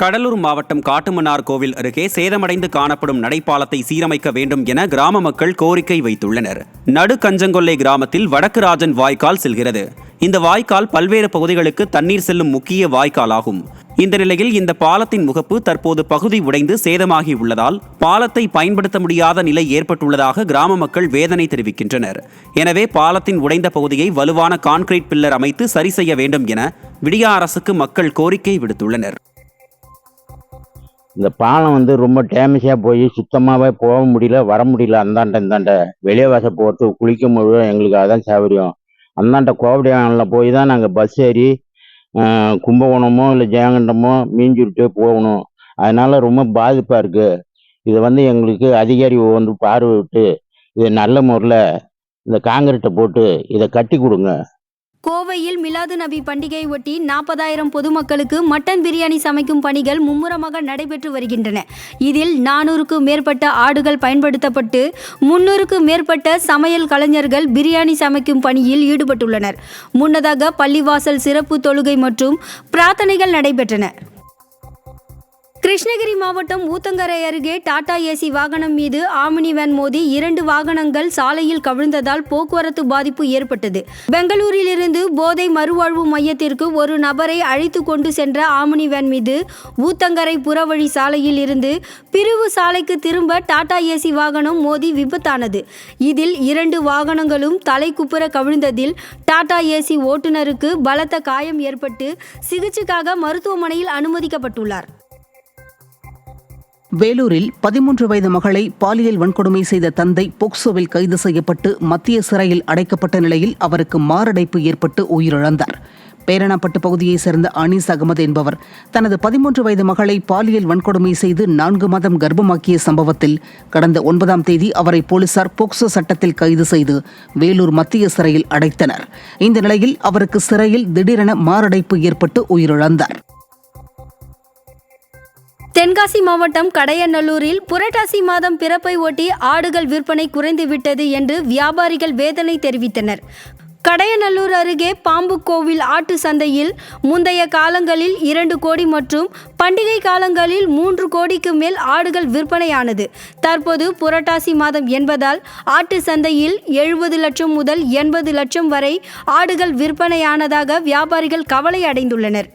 கடலூர் மாவட்டம் காட்டுமன்னார் கோவில் அருகே சேதமடைந்து காணப்படும் நடைப்பாலத்தை சீரமைக்க வேண்டும் என கிராம மக்கள் கோரிக்கை வைத்துள்ளனர். நடுக்கஞ்சங்கொல்லை கிராமத்தில் வடக்கு ராஜன் வாய்க்கால் செல்கிறது. இந்த வாய்க்கால் பல்வேறு பகுதிகளுக்கு தண்ணீர் செல்லும் முக்கிய வாய்க்காலாகும். இந்த நிலையில் இந்த பாலத்தின் முகப்பு தற்போது பகுதி உடைந்து சேதமாகி உள்ளதால் பாலத்தை பயன்படுத்த முடியாத நிலை ஏற்பட்டுள்ளதாக கிராம மக்கள் வேதனை தெரிவிக்கின்றனர். எனவே பாலத்தின் உடைந்த பகுதியை வலுவான கான்கிரீட் பில்லர் அமைத்து சரி செய்ய வேண்டும் என விடியா அரசுக்கு மக்கள் கோரிக்கை விடுத்துள்ளனர். இந்த பாலம் வந்து ரொம்ப டேமேஜாக போய் சுத்தமாகவே போக முடியல வர முடியல. அந்தாண்ட இந்தாண்ட வெளியே வாச போட்டு குளிக்கும் பொழுது எங்களுக்கு அதான் சௌகரியம். அந்தாண்ட கோவடியானில் போய் தான் நாங்கள் பஸ் ஏறி கும்பகோணமோ இல்லை ஜெயங்கண்டமோ மீஞ்சுருட்டு போகணும். அதனால் ரொம்ப பாதிப்பாக இருக்குது இதை வந்து எங்களுக்கு அதிகாரி வந்து பார்வையிட்டு இது நல்ல முறையில் இந்த காங்கிரீட்டை போட்டு இதை கட்டி கொடுங்க. கோவையில் மிலாது நபி பண்டிகையை ஒட்டி நாற்பதாயிரம் பொதுமக்களுக்கு மட்டன் பிரியாணி சமைக்கும் பணிகள் மும்முரமாக நடைபெற்று வருகின்றன. இதில் நானூறுக்கும் மேற்பட்ட ஆடுகள் பயன்படுத்தப்பட்டு முன்னூறுக்கும் மேற்பட்ட சமையல் கலைஞர்கள் பிரியாணி சமைக்கும் பணியில் ஈடுபட்டுள்ளனர். முன்னதாக பள்ளிவாசல் சிறப்பு தொழுகை மற்றும் பிரார்த்தனைகள் நடைபெற்றன. கிருஷ்ணகிரி மாவட்டம் ஊத்தங்கரை அருகே டாடா ஏசி வாகனம் மீது ஆமினி வேன் மோதி இரண்டு வாகனங்கள் சாலையில் கவிழ்ந்ததால் போக்குவரத்து பாதிப்பு ஏற்பட்டது. பெங்களூரிலிருந்து போதை மறுவாழ்வு மையத்திற்கு ஒரு நபரை அழைத்து கொண்டு சென்ற ஆமினி வேன் மீது ஊத்தங்கரை புறவழி சாலையில் இருந்து பிரிவு சாலைக்கு திரும்ப டாடா ஏசி வாகனம் மோதி விபத்தானது. இதில் இரண்டு வாகனங்களும் தலைக்குப்புற கவிழ்ந்ததில் டாடா ஏசி ஓட்டுநருக்கு பலத்த காயம் ஏற்பட்டு சிகிச்சைக்காக மருத்துவமனையில் அனுமதிக்கப்பட்டுள்ளார். வேலூரில் பதிமூன்று வயது மகளை பாலியல் வன்கொடுமை செய்த தந்தை போக்சோவில் கைது செய்யப்பட்டு மத்திய சிறையில் அடைக்கப்பட்ட நிலையில் அவருக்கு மாரடைப்பு ஏற்பட்டு உயிரிழந்தார். பேரணாப்பட்டு பகுதியைச் சேர்ந்த அனீஸ் அகமது என்பவர் தனது பதிமூன்று வயது மகளை பாலியல் வன்கொடுமை செய்து நான்கு மாதம் கர்ப்பமாக்கிய சம்பவத்தில் கடந்த ஒன்பதாம் தேதி அவரை போலீசார் போக்சோ சட்டத்தில் கைது செய்து வேலூர் மத்திய சிறையில் அடைத்தனர். இந்த நிலையில் அவருக்கு சிறையில் திடீரென மாரடைப்பு ஏற்பட்டு உயிரிழந்தார். தென்காசி மாவட்டம் கடையநல்லூரில் புரட்டாசி மாதம் பிறப்பை ஒட்டி ஆடுகள் விற்பனை குறைந்துவிட்டது என்று வியாபாரிகள் வேதனை தெரிவித்தனர். கடையநல்லூர் அருகே பாம்பு கோவில் ஆட்டு சந்தையில் முந்தைய காலங்களில் இரண்டு கோடி மற்றும் பண்டிகை காலங்களில் மூன்று கோடிக்கு மேல் ஆடுகள் விற்பனையானது. தற்போது புரட்டாசி மாதம் என்பதால் ஆட்டு சந்தையில் எழுபது லட்சம் முதல் எண்பது லட்சம் வரை ஆடுகள் விற்பனையானதாக வியாபாரிகள் கவலை அடைந்துள்ளனர்.